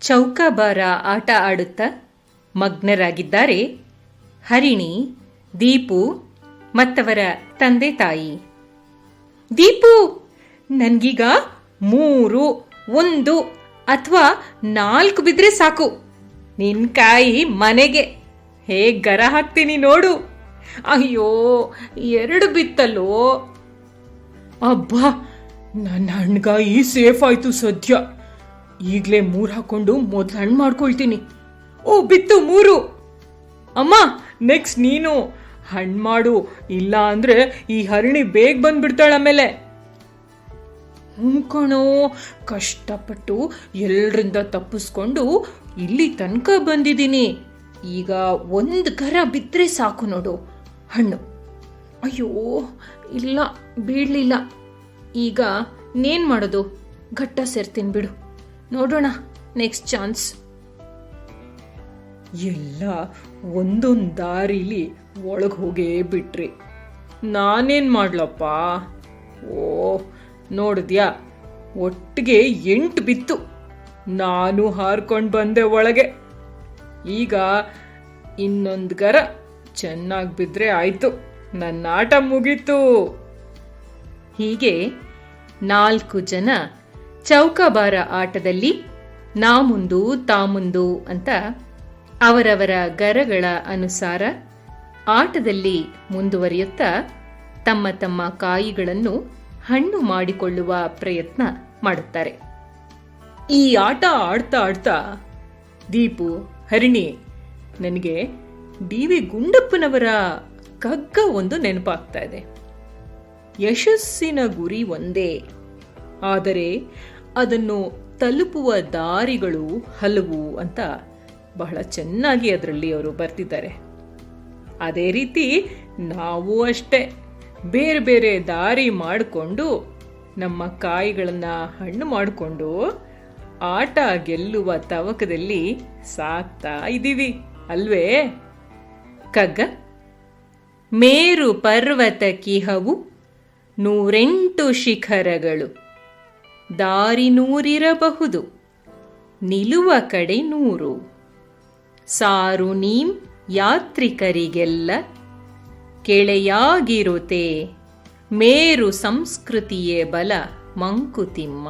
ಚೌಕಾಬಾರ ಆಟ ಆಡುತ್ತಾ ಮಗ್ನರಾಗಿದ್ದಾರೆ ಹರಿಣಿ, ದೀಪು ಮತ್ತವರ ತಂದೆ ತಾಯಿ. ದೀಪು, ನನ್ಗೀಗ ಮೂರು, ಒಂದು ಅಥವಾ ನಾಲ್ಕು ಬಿದ್ರೆ ಸಾಕು. ನಿನ್ ಕಾಯಿ ಮನೆಗೆ ಹೇಗ್ ಗರ ಹಾಕ್ತೀನಿ ನೋಡು. ಅಯ್ಯೋ, ಎರಡು ಬಿತ್ತಲ್ಲೋ. ಅಬ್ಬಾ, ನನ್ನ ಹಣ್ಗಾಯಿ ಸೇಫ್ ಆಯ್ತು ಸದ್ಯ. ಈಗ್ಲೇ ಮೂರ್ ಹಾಕೊಂಡು ಮೊದ್ಲು ಹಣ್ಣು ಮಾಡ್ಕೊಳ್ತೀನಿ. ಓ, ಬಿತ್ತು ಮೂರು. ಅಮ್ಮ ನೆಕ್ಸ್ಟ್ ನೀನು ಹಣ್ಣು ಮಾಡು. ಇಲ್ಲ ಅಂದ್ರೆ ಈ ಹರಿಣಿ ಬೇಗ ಬಂದ್ಬಿಡ್ತಾಳ ಆಮೇಲೆ. ಹುಂಕಣೋ ಕಣೋ, ಕಷ್ಟಪಟ್ಟು ಎಲ್ಲರಿಂದ ತಪ್ಪಿಸ್ಕೊಂಡು ಇಲ್ಲಿ ತನಕ ಬಂದಿದ್ದೀನಿ. ಈಗ ಒಂದು ಕರ ಬಿದ್ದರೆ ಸಾಕು ನೋಡು, ಹಣ್ಣು. ಅಯ್ಯೋ, ಇಲ್ಲ, ಬೀಳಲಿಲ್ಲ. ಈಗ ನೇನ್ ಮಾಡೋದು, ಘಟ್ಟ ಸೇರ್ತೀನಿ ಬಿಡು. ನೋಡೋಣ ನೆಕ್ಸ್ಟ್ ಚಾನ್ಸ್ ಎಲ್ಲ ಒಂದೊಂದು ದಾರಿಲಿ ಒಳಗೆ ಹೋಗೇ ಬಿಟ್ರಿ. ನಾನೇನು ಮಾಡ್ಲಪ್ಪ? ಓ ನೋಡಿದ್ಯಾ? ಒಟ್ಟಿಗೆ ಎಂಟು ಬಿತ್ತು. ನಾನು ಹಾರ್ಕೊಂಡು ಬಂದೆ ಒಳಗೆ. ಈಗ ಇನ್ನೊಂದು ಗರ ಚೆನ್ನಾಗಿ ಬಿದ್ದರೆ ಆಯಿತು. ನನ್ನ ಆಟ ಮುಗೀತು. ಹೀಗೆ ನಾಲ್ಕು ಜನ ಚೌಕಾಬಾರ ಆಟದಲ್ಲಿ ನಾ ಮುಂದು ತಾ ಮುಂದು ಅಂತ ಅವರವರ ಗರಗಳ ಅನುಸಾರ ಆಟದಲ್ಲಿ ಮುಂದುವರಿಯುತ್ತಾ ತಮ್ಮ ತಮ್ಮ ಕಾಯಿಗಳನ್ನು ಹಣ್ಣು ಮಾಡಿಕೊಳ್ಳುವ ಪ್ರಯತ್ನ ಮಾಡುತ್ತಾರೆ. ಈ ಆಟ ಆಡ್ತಾ ಆಡ್ತಾ ದೀಪು, ಹರಿಣಿ, ನನಗೆ ಡಿ ವಿ ಗುಂಡಪ್ಪನವರ ಕಗ್ಗ ಒಂದು ನೆನಪಾಗ್ತಾ ಇದೆ. ಯಶಸ್ಸಿನ ಗುರಿ ಒಂದೇ. ಆದರೆ ಅದನ್ನು ತಲುಪುವ ದಾರಿಗಳು ಹಲವು ಅಂತ ಬಹಳ ಚೆನ್ನಾಗಿ ಅದರಲ್ಲಿ ಅವರು ಬರ್ತಿದ್ದಾರೆ ಅದೇ ರೀತಿ ನಾವು ಅಷ್ಟೇ ಬೇರೆ ಬೇರೆ ದಾರಿ ಮಾಡಿಕೊಂಡು ನಮ್ಮ ಕಾಯಿಗಳನ್ನು ಹಣ್ಣು ಮಾಡಿಕೊಂಡು ಆಟ ಗೆಲ್ಲುವ ತವಕದಲ್ಲಿ ಸಾಕ್ತಾ ಇದ್ದೀವಿ, ಅಲ್ವೇ? ಕಗ್ಗ, ಮೇರು ಪರ್ವತ ಕಿಹವು ನೂರೆಂಟು ಶಿಖರಗಳು. ದಾರಿ ನೂರಿರಬಹುದು. ನಿಲುವ ಕಡೆ ನೂರು. ಸಾರು ನೀಂ ಯಾತ್ರಿಕರಿಗೆಲ್ಲ ಕೆಳೆಯಾಗಿರುತ್ತೆ ಮೇರು ಸಂಸ್ಕೃತಿಯೇ ಬಲ ಮಂಕುತಿಮ್ಮ.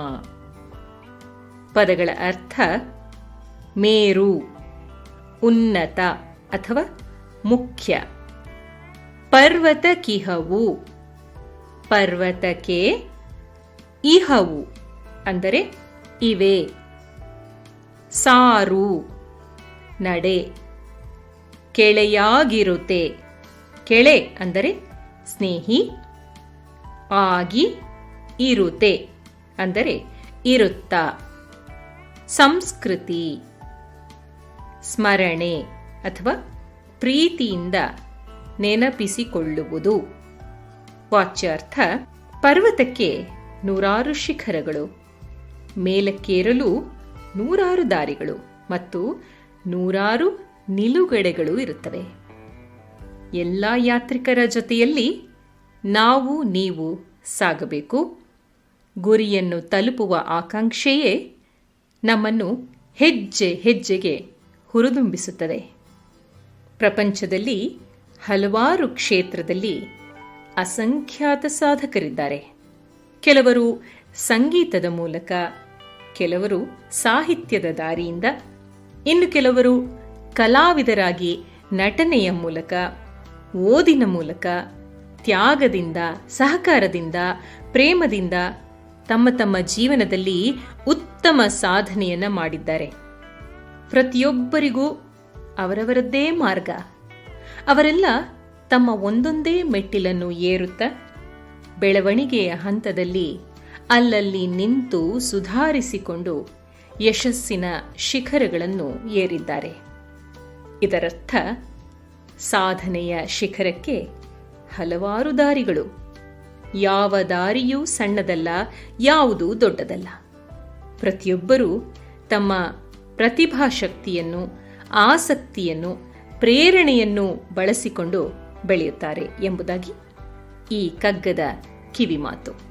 ಪದಗಳ ಅರ್ಥ ಮೇರು, ಉನ್ನತ ಅಥವಾ ಮುಖ್ಯ. ಪರ್ವತ ಕಿಹವು, ಪರ್ವತಕ್ಕೆ ಇಹವು. ಅಂದರೆ ಇವೆ. ಸಾರು, ನಡೆ, ಕೆಳೆಯಾಗಿರುತ್ತೆ. ಕೆಳೆ ಅಂದರೆ ಸ್ನೇಹಿ, ಆಗಿ ಇರುತ್ತೆ ಅಂದರೆ ಇರುತ್ತಾ. ಸಂಸ್ಕೃತಿ, ಸ್ಮರಣೆ ಅಥವಾ ಪ್ರೀತಿಯಿಂದ ನೆನಪಿಸಿಕೊಳ್ಳುವುದು. ವಾಚ್ಯಾರ್ಥ, ಪರ್ವತಕ್ಕೆ ನೂರಾರು ಶಿಖರಗಳು. ಮೇಲಕ್ಕೇರಲು ನೂರಾರು ದಾರಿಗಳು ಮತ್ತು ನೂರಾರು ನಿಲುಗಡೆಗಳು ಇರುತ್ತವೆ. ಎಲ್ಲ ಯಾತ್ರಿಕರ ಜೊತೆಯಲ್ಲಿ ನಾವು, ನೀವು ಸಾಗಬೇಕು. ಗುರಿಯನ್ನು ತಲುಪುವ ಆಕಾಂಕ್ಷೆಯೇ ನಮ್ಮನ್ನು ಹೆಜ್ಜೆ ಹೆಜ್ಜೆಗೆ ಹುರಿದುಂಬಿಸುತ್ತದೆ. ಪ್ರಪಂಚದಲ್ಲಿ ಹಲವಾರು ಕ್ಷೇತ್ರದಲ್ಲಿ ಅಸಂಖ್ಯಾತ ಸಾಧಕರಿದ್ದಾರೆ. ಕೆಲವರು ಸಂಗೀತದ ಮೂಲಕ ಕೆಲವರು ಸಾಹಿತ್ಯದ ದಾರಿಯಿಂದ, ಇನ್ನು ಕೆಲವರು ಕಲಾವಿದರಾಗಿ ನಟನೆಯ ಮೂಲಕ, ಓದಿನ ಮೂಲಕ, ತ್ಯಾಗದಿಂದ, ಸಹಕಾರದಿಂದ, ಪ್ರೇಮದಿಂದ ತಮ್ಮ ತಮ್ಮ ಜೀವನದಲ್ಲಿ ಉತ್ತಮ ಸಾಧನೆಯನ್ನು ಮಾಡಿದ್ದಾರೆ. ಪ್ರತಿಯೊಬ್ಬರಿಗೂ ಅವರವರದ್ದೇ ಮಾರ್ಗ. ಅವರೆಲ್ಲ ತಮ್ಮ ಒಂದೊಂದೇ ಮೆಟ್ಟಿಲನ್ನು ಏರುತ್ತಾ ಬೆಳವಣಿಗೆಯ ಹಂತದಲ್ಲಿ ಅಲ್ಲಲ್ಲಿ ನಿಂತು ಸುಧಾರಿಸಿಕೊಂಡು ಯಶಸ್ಸಿನ ಶಿಖರಗಳನ್ನು ಏರಿದ್ದಾರೆ. ಇದರರ್ಥ, ಸಾಧನೆಯ ಶಿಖರಕ್ಕೆ ಹಲವಾರು ದಾರಿಗಳು. ಯಾವ ದಾರಿಯೂ ಸಣ್ಣದಲ್ಲ, ಯಾವುದೂ ದೊಡ್ಡದಲ್ಲ. ಪ್ರತಿಯೊಬ್ಬರೂ ತಮ್ಮ ಪ್ರತಿಭಾಶಕ್ತಿಯನ್ನು ಆಸಕ್ತಿಯನ್ನು, ಪ್ರೇರಣೆಯನ್ನು ಬಳಸಿಕೊಂಡು ಬೆಳೆಯುತ್ತಾರೆ ಎಂಬುದಾಗಿ ಈ ಕಗ್ಗದ ಕಿವಿಮಾತು.